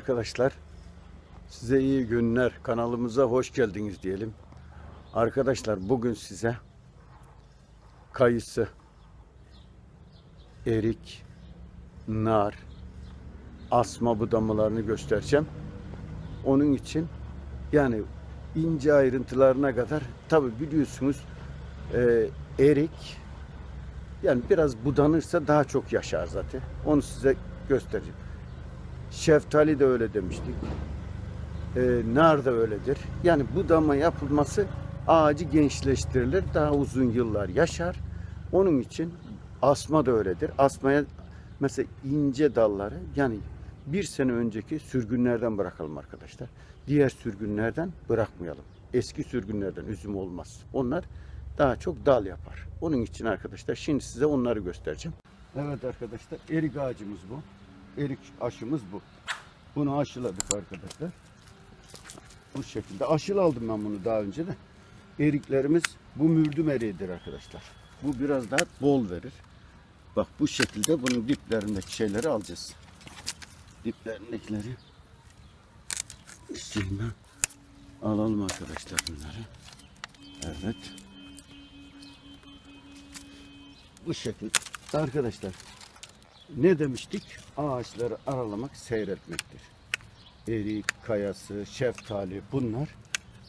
arkadaşlar. Size iyi günler. Kanalımıza hoş geldiniz diyelim. Arkadaşlar bugün size kayısı, erik, nar, asma budamalarını göstereceğim. Onun için yani ince ayrıntılarına kadar tabi biliyorsunuz e, erik yani biraz budanırsa daha çok yaşar zaten. Onu size göstereceğim. Şeftali de öyle demiştik. Ee, nar da öyledir. Yani budama yapılması ağacı gençleştirilir. Daha uzun yıllar yaşar. Onun için asma da öyledir. Asmaya mesela ince dalları yani bir sene önceki sürgünlerden bırakalım arkadaşlar. Diğer sürgünlerden bırakmayalım. Eski sürgünlerden üzüm olmaz. Onlar daha çok dal yapar. Onun için arkadaşlar şimdi size onları göstereceğim. Evet arkadaşlar erik ağacımız bu. Erik aşımız bu. Bunu aşıladık arkadaşlar. Bu şekilde aşıl aldım ben bunu daha önce de. Eriklerimiz bu mürdüm eriğidir arkadaşlar. Bu biraz daha bol verir. Bak bu şekilde bunun diplerindeki şeyleri alacağız. Diplerindekileri şimdi alalım arkadaşlar bunları. Evet. Bu şekilde. Arkadaşlar ne demiştik? Ağaçları aralamak seyretmektir. Erik, kayası, şeftali bunlar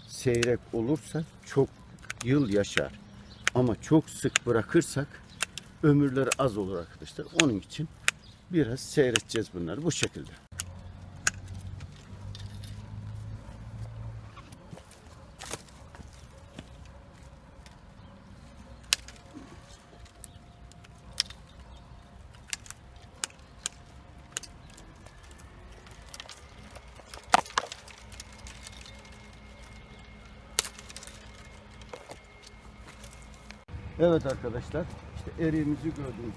seyrek olursa çok yıl yaşar. Ama çok sık bırakırsak ömürleri az olur arkadaşlar. Onun için biraz seyredeceğiz bunları bu şekilde. Evet arkadaşlar işte eriğimizi gördünüz.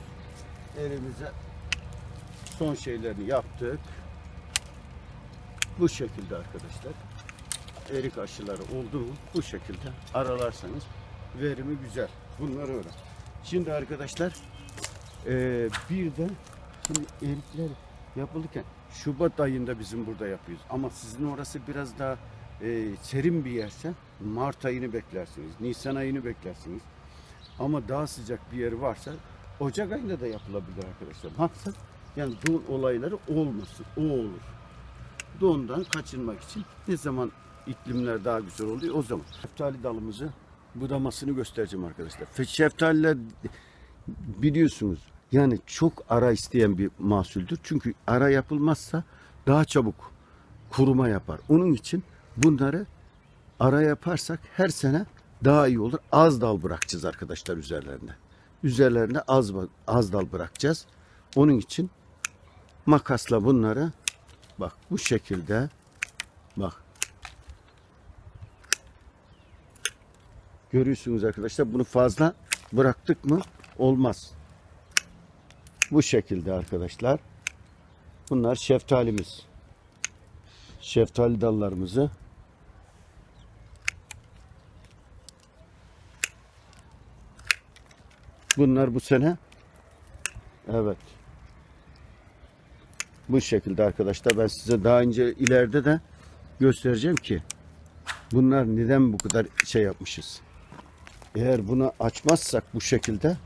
Eriğimize son şeylerini yaptık. Bu şekilde arkadaşlar. Erik aşıları oldu mu bu şekilde aralarsanız verimi güzel. Bunları öyle. Şimdi arkadaşlar eee, bir de şimdi erikler yapılırken Şubat ayında bizim burada yapıyoruz. Ama sizin orası biraz daha eee, serin bir yerse Mart ayını beklersiniz. Nisan ayını beklersiniz. Ama daha sıcak bir yeri varsa Ocak ayında da yapılabilir arkadaşlar. Maksat yani don olayları olmasın. O olur. Dondan kaçınmak için ne zaman iklimler daha güzel oluyor o zaman. Şeftali dalımızı budamasını göstereceğim arkadaşlar. Şeftaliler biliyorsunuz yani çok ara isteyen bir mahsuldür. Çünkü ara yapılmazsa daha çabuk kuruma yapar. Onun için bunları ara yaparsak her sene daha iyi olur. Az dal bırakacağız arkadaşlar üzerlerine. Üzerlerine az az dal bırakacağız. Onun için makasla bunları bak bu şekilde bak görüyorsunuz arkadaşlar bunu fazla bıraktık mı olmaz. Bu şekilde arkadaşlar. Bunlar şeftalimiz. Şeftali dallarımızı Bunlar bu sene evet bu şekilde arkadaşlar ben size daha önce ileride de göstereceğim ki bunlar neden bu kadar şey yapmışız. Eğer bunu açmazsak bu şekilde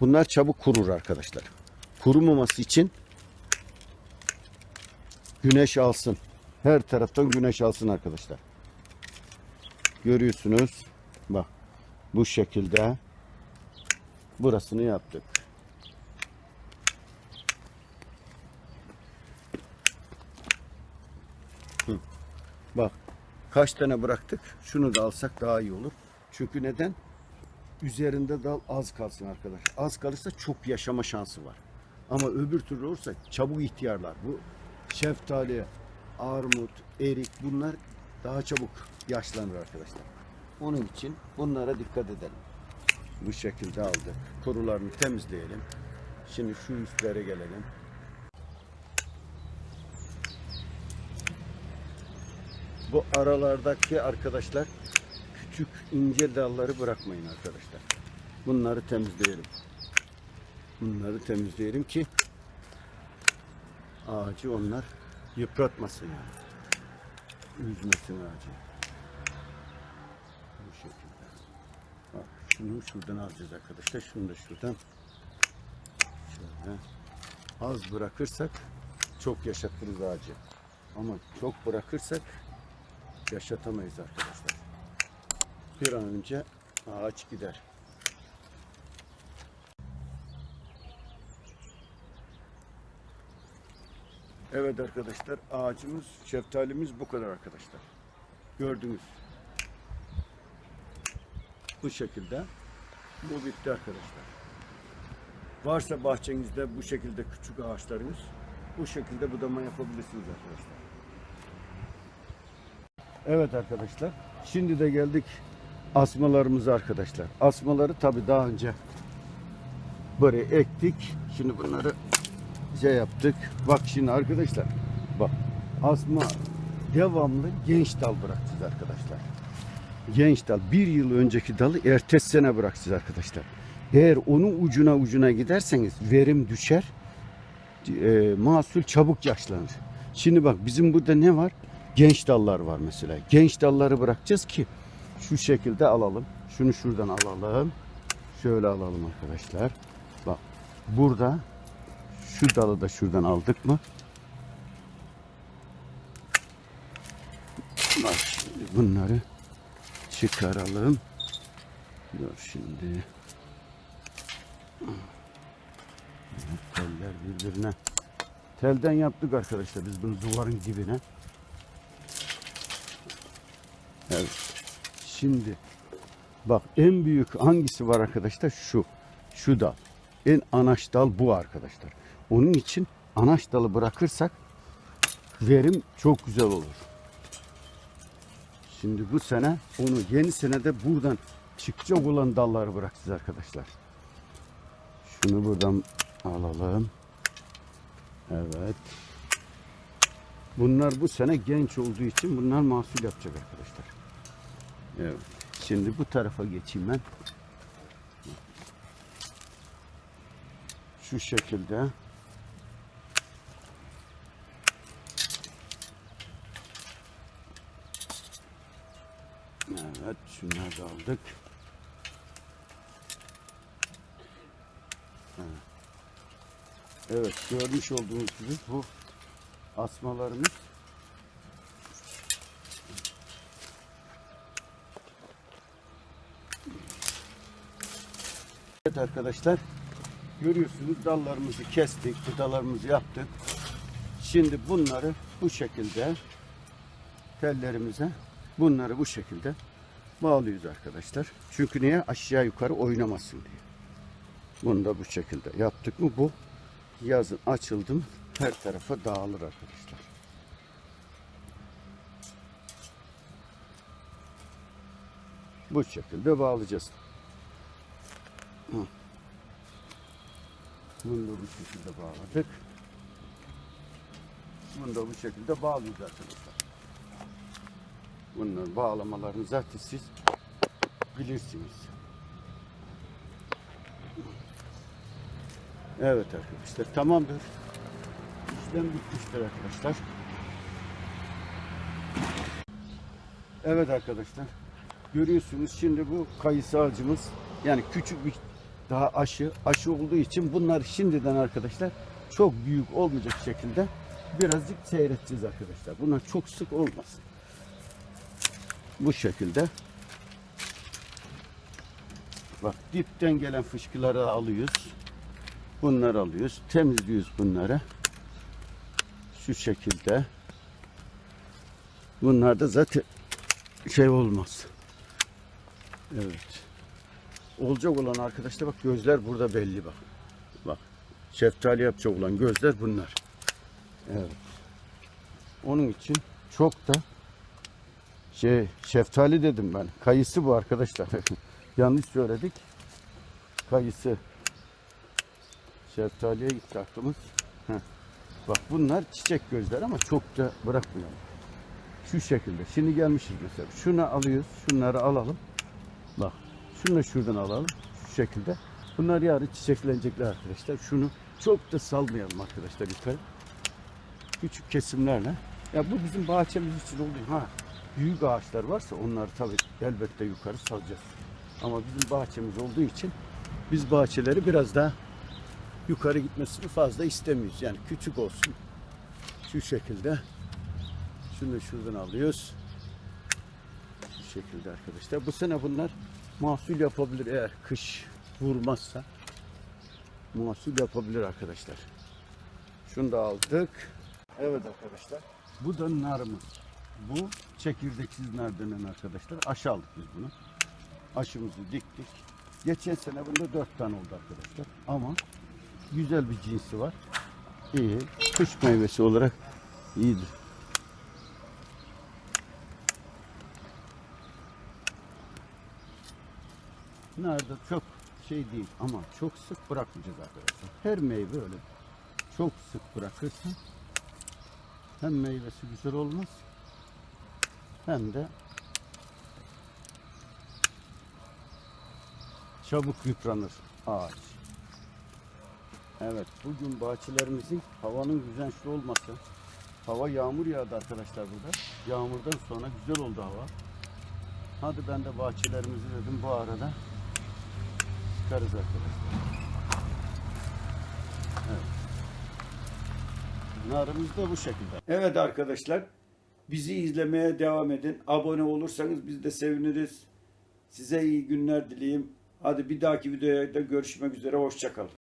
bunlar çabuk kurur arkadaşlar. Kurumaması için güneş alsın. Her taraftan güneş alsın arkadaşlar. Görüyorsunuz. Bak bu şekilde burasını yaptık. Hı. Bak kaç tane bıraktık. Şunu da alsak daha iyi olur. Çünkü neden? Üzerinde dal az kalsın arkadaş. Az kalırsa çok yaşama şansı var. Ama öbür türlü olursa çabuk ihtiyarlar. Bu şeftali, armut, erik bunlar daha çabuk yaşlanır arkadaşlar. Onun için bunlara dikkat edelim. Bu şekilde aldık. Kurularını temizleyelim. Şimdi şu üstlere gelelim. Bu aralardaki arkadaşlar küçük ince dalları bırakmayın arkadaşlar. Bunları temizleyelim. Bunları temizleyelim ki ağacı onlar Yıpratmasın yani. Üzmesin ağacı. Bu şekilde. Bak şunu şuradan alacağız arkadaşlar. Şunu da şuradan. Şöyle. Az bırakırsak çok yaşatırız ağacı. Ama çok bırakırsak yaşatamayız arkadaşlar. Bir an önce ağaç gider. Evet arkadaşlar ağacımız, şeftalimiz bu kadar arkadaşlar. Gördünüz. Bu şekilde. Bu bitti arkadaşlar. Varsa bahçenizde bu şekilde küçük ağaçlarınız bu şekilde budama yapabilirsiniz arkadaşlar. Evet arkadaşlar. Şimdi de geldik asmalarımıza arkadaşlar. Asmaları tabi daha önce böyle ektik. Şimdi bunları şey yaptık. Bak şimdi arkadaşlar. Bak asma devamlı genç dal bırakacağız arkadaşlar. Genç dal. Bir yıl önceki dalı ertesi sene bırakacağız arkadaşlar. Eğer onun ucuna ucuna giderseniz verim düşer. E, mahsul çabuk yaşlanır. Şimdi bak bizim burada ne var? Genç dallar var mesela. Genç dalları bırakacağız ki şu şekilde alalım. Şunu şuradan alalım. Şöyle alalım arkadaşlar. Bak burada şu dalı da şuradan aldık mı? Bunları çıkaralım. Dur şimdi. Teller birbirine. Telden yaptık arkadaşlar biz bunu duvarın dibine. Evet. Şimdi bak en büyük hangisi var arkadaşlar? Şu. Şu dal. En anaç dal bu arkadaşlar. Onun için anaç dalı bırakırsak verim çok güzel olur. Şimdi bu sene onu yeni senede buradan çıkacak olan dalları bırakacağız arkadaşlar. Şunu buradan alalım. Evet. Bunlar bu sene genç olduğu için bunlar mahsul yapacak arkadaşlar. Evet. Şimdi bu tarafa geçeyim ben. Şu şekilde. Evet, şunları da aldık. Evet. Görmüş olduğunuz gibi bu asmalarımız Evet arkadaşlar, görüyorsunuz dallarımızı kestik, budalarımızı yaptık. Şimdi bunları bu şekilde tellerimize bunları bu şekilde bağlıyoruz arkadaşlar. Çünkü niye? Aşağı yukarı oynamasın diye. Bunu da bu şekilde yaptık mı bu yazın açıldım her tarafa dağılır arkadaşlar. Bu şekilde bağlayacağız. Bunu da bu şekilde bağladık. Bunu da bu şekilde bağlıyoruz arkadaşlar. Bunların bağlamalarını zaten siz bilirsiniz. Evet arkadaşlar tamamdır. İşlem bitmiştir arkadaşlar. Evet arkadaşlar. Görüyorsunuz şimdi bu kayısı ağacımız yani küçük bir daha aşı aşı olduğu için bunlar şimdiden arkadaşlar çok büyük olmayacak şekilde birazcık seyredeceğiz arkadaşlar. Bunlar çok sık olmasın. Bu şekilde bak dipten gelen fışkıları alıyoruz. Bunları alıyoruz. Temizliyoruz bunları. Şu şekilde. Bunlar da zaten şey olmaz. Evet. Olacak olan arkadaşlar bak gözler burada belli bak. Bak. Şeftali yapacak olan gözler bunlar. Evet. Onun için çok da şey şeftali dedim ben. Kayısı bu arkadaşlar. Yanlış söyledik. Kayısı. Şeftaliye gitti aklımız. Heh. Bak bunlar çiçek gözler ama çok da bırakmayalım. Şu şekilde. Şimdi gelmişiz mesela. Şunu alıyoruz. Şunları alalım. Bak. Şunu da şuradan alalım. Şu şekilde. Bunlar yarın çiçeklenecekler arkadaşlar. Şunu çok da salmayalım arkadaşlar yukarı. küçük kesimlerle. Ya bu bizim bahçemiz için olduğu. Ha büyük ağaçlar varsa onları tabii elbette yukarı salacağız. Ama bizim bahçemiz olduğu için biz bahçeleri biraz daha yukarı gitmesini fazla istemiyoruz. Yani küçük olsun. Şu şekilde. Şunu şuradan alıyoruz. Bu şekilde arkadaşlar. Bu sene bunlar mahsul yapabilir eğer kış vurmazsa. Mahsul yapabilir arkadaşlar. Şunu da aldık. Evet arkadaşlar. Bu da narımız. Bu çekirdeksiz nar denen arkadaşlar. Aşı aldık biz bunu. Aşımızı diktik. Geçen sene bunda dört tane oldu arkadaşlar. Ama güzel bir cinsi var. İyi. Kış meyvesi olarak iyidir. Nerede çok şey değil ama çok sık bırakmayacağız arkadaşlar. Her meyve öyle. Çok sık bırakırsan hem meyvesi güzel olmaz hem de çabuk yıpranır ağaç. Evet bugün bahçelerimizin havanın güneşli olması. Hava yağmur yağdı arkadaşlar burada. Yağmurdan sonra güzel oldu hava. Hadi ben de bahçelerimizi dedim bu arada çıkarız arkadaşlar. Evet. Narımız da bu şekilde. Evet arkadaşlar. Bizi izlemeye devam edin. Abone olursanız biz de seviniriz. Size iyi günler dileyim. Hadi bir dahaki videoda görüşmek üzere. Hoşçakalın.